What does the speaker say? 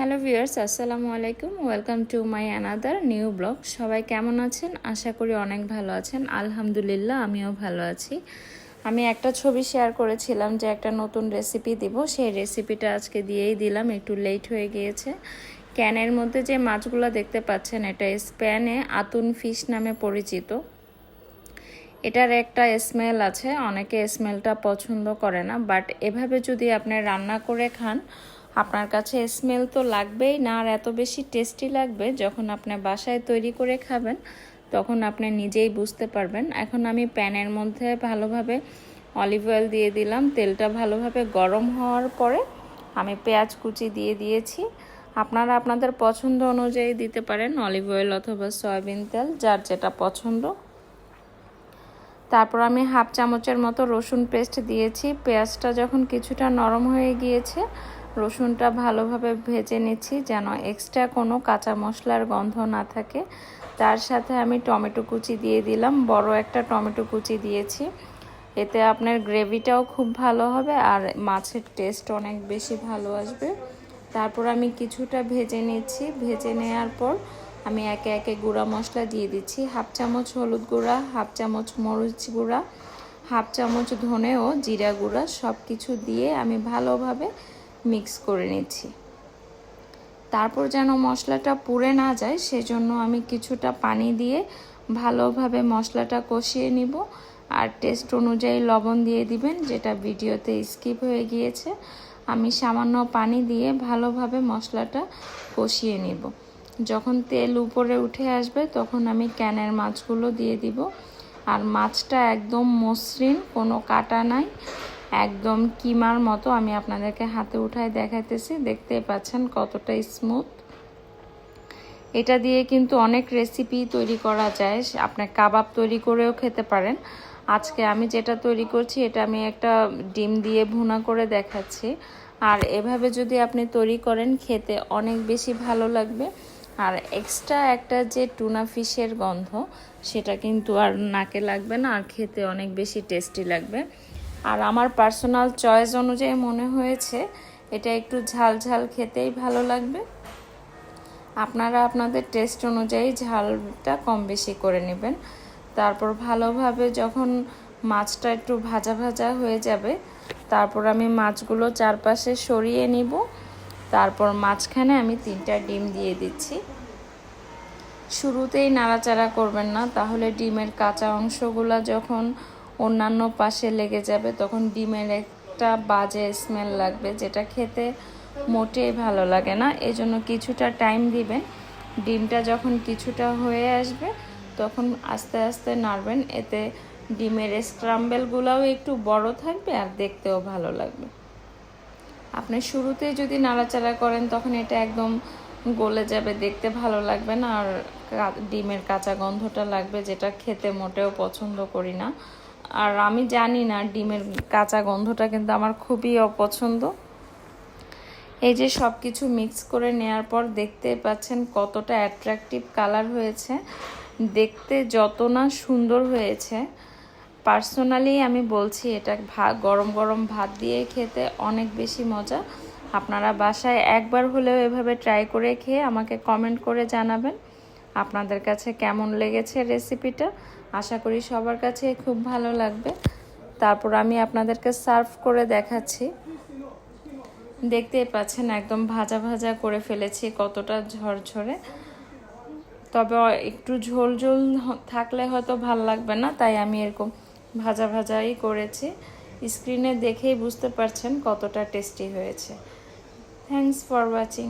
Hello viewers, আসসালামু আলাইকুম। Welcome to my another new blog সবাই কেমন আছেন? আশা করি অনেক ভালো আছেন। আলহামদুলিল্লাহ, আমিও ভালো আছি। আমি একটা ছবি শেয়ার করেছিলাম যে একটা নতুন রেসিপি দিব। সেই রেসিপিটা আজকে দিয়েই দিলাম। একটু লেট হয়ে গিয়েছে। ক্যানের মধ্যে যে মাছগুলো দেখতে পাচ্ছেন, এটা স্প্যানে আতুন ফিশ নামে পরিচিত। এটার একটা স্মেল আছে। অনেকে স্মেলটা পছন্দ করে না। বাট এভাবে যদি আপনি রান্না করে খান আপনার কাছে স্মেল তো লাগবেই না, আর এত বেশি টেস্টি লাগবে যখন আপনি বাসায় তৈরি করে খাবেন, তখন আপনি নিজেই বুঝতে পারবেন। এখন আমি প্যানের মধ্যে ভালোভাবে অলিভ অয়েল দিয়ে দিলাম, তেলটা ভালোভাবে গরম হওয়ার পরে আমি পেঁয়াজ কুচি দিয়ে দিয়েছি। আপনারা আপনাদের পছন্দ অনুযায়ী দিতে পারেন অলিভ অয়েল অথবা সয়াবিন তেল, যার যেটা পছন্দ। তারপর আমি হাফ চামচের মতো রসুন পেস্ট দিয়েছি। পেঁয়াজটা যখন কিছুটা নরম হয়ে গিয়েছে রসুনটা ভালোভাবে ভেজে নিচ্ছি যেন এক্সট্রা কোনো কাঁচা মশলার গন্ধ না থাকে। তার সাথে আমি টমেটো কুচি দিয়ে দিলাম। বড় একটা টমেটো কুচি দিয়েছি। এতে আপনার গ্রেভিটাও খুব ভালো হবে আর মাছের টেস্ট অনেক বেশি ভালো আসবে। তারপর আমি কিছুটা ভেজে নিচ্ছি। ভেজে নেওয়ার পর আমি একে একে গুঁড়া মশলা দিয়ে দিচ্ছি। হাফ চামচ হলুদ গুঁড়া, হাফ চামচ মরিচ গুঁড়া, হাফ চামচ ধনে ও জিরা গুঁড়া সব কিছু দিয়ে আমি ভালোভাবে মিক্স করে নিচ্ছি। তারপর যেন মশলাটা পুড়ে না যায়, সেজন্য আমি কিছুটা পানি দিয়ে ভালোভাবে মশলাটা কষিয়ে নিব। আর টেস্ট অনুযায়ী লবণ দিয়ে দিবেন, যেটা ভিডিওতে স্কিপ হয়ে গিয়েছে। আমি সামান্য পানি দিয়ে ভালোভাবে মশলাটা কষিয়ে নিব। যখন তেল উপরে উঠে আসবে, তখন আমি ক্যানের মাছগুলো দিয়ে দিব। আর মাছটা একদম মসৃণ, কোনো কাটা নাই। একদম কিমার মতো আমি আপনাদেরকে হাতে উঠায় দেখাইতেছি। দেখতে পাচ্ছেন কতটা স্মুথ এটা দিয়ে কিন্তু অনেক রেসিপি তৈরি করা যায়। আপনি কাবাব তৈরি করেও খেতে পারেন। আজকে আমি যেটা তৈরি করছি, এটা আমি একটা ডিম দিয়ে ভুনা করে দেখাচ্ছি। আর এভাবে যদি আপনি তৈরি করেন, খেতে অনেক বেশি ভালো লাগবে। আর এক্সট্রা একটা যে টুনা ফিশের গন্ধ, সেটা কিন্তু আর নাকে লাগবে না, আর খেতে অনেক বেশি টেস্টি লাগবে। আর আমার পার্সোনাল চয়েস অনুযায়ী মনে হয়েছে, এটা একটু ঝাল ঝাল খেতেই ভালো লাগবে। আপনারা আপনাদের টেস্ট অনুযায়ী ঝালটা কম বেশি করে নেবেন। তারপর ভালোভাবে যখন মাছটা একটু ভাজা ভাজা হয়ে যাবে, তারপর আমি মাছগুলো চারপাশে সরিয়ে নিব। তারপর মাঝখানে আমি তিনটা ডিম দিয়ে দিচ্ছি। শুরুতেই নাড়াচাড়া করবেন না, তাহলে ডিমের কাঁচা অংশগুলো যখন অন্যান্য পাশে লেগে যাবে, তখন ডিমের একটা বাজে স্মেল লাগবে, যেটা খেতে মোটেই ভালো লাগে না। এজন্য কিছুটা টাইম দিবেন ডিমটা যখন কিছুটা হয়ে আসবে, তখন আস্তে আস্তে নাড়বেন। এতে ডিমের স্ক্রাম্বেলগুলোও একটু বড় থাকবে আর দেখতেও ভালো লাগবে। আপনি শুরুতে যদি নাড়াচাড়া করেন, তখন এটা একদম গলে যাবে, দেখতে ভালো লাগবে না। আর ডিমের কাঁচা গন্ধটা লাগবে, যেটা খেতে মোটেও পছন্দ করি না। আর আমি জানি না ডিমের কাঁচা গন্ধটা কিন্তু আমার খুবই অপছন্দ। এই যে সব কিছু মিক্স করে নেয়ার পর দেখতে পাচ্ছেন কতটা অ্যাট্রাকটিভ কালার হয়েছে। দেখতে যত না সুন্দর হয়েছে। পার্সোনালি আমি বলছি এটা গরম গরম ভাত দিয়ে খেতে অনেক বেশি মজা। আপনারা বাসায় একবার হলেও এভাবে ট্রাই করে খেয়ে আমাকে কমেন্ট করে জানাবেন। আপনাদের কাছে কেমন লেগেছে রেসিপিটা আশা করি সবার কাছে খুব ভালো লাগবে। তারপর আমি আপনাদেরকে সার্ভ করে দেখাচ্ছি। দেখতেই পাচ্ছেন একদম ভাজা ভাজা করে ফেলেছি কতটা ঝরঝরে। তবে একটু ঝোল ঝোল থাকলে হয়তো ভালো লাগবে না, তাই আমি এরকম ভাজা ভাজাই করেছি। স্ক্রিনে দেখেই বুঝতে পারছেন কতটা টেস্টি হয়েছে। Thanks for watching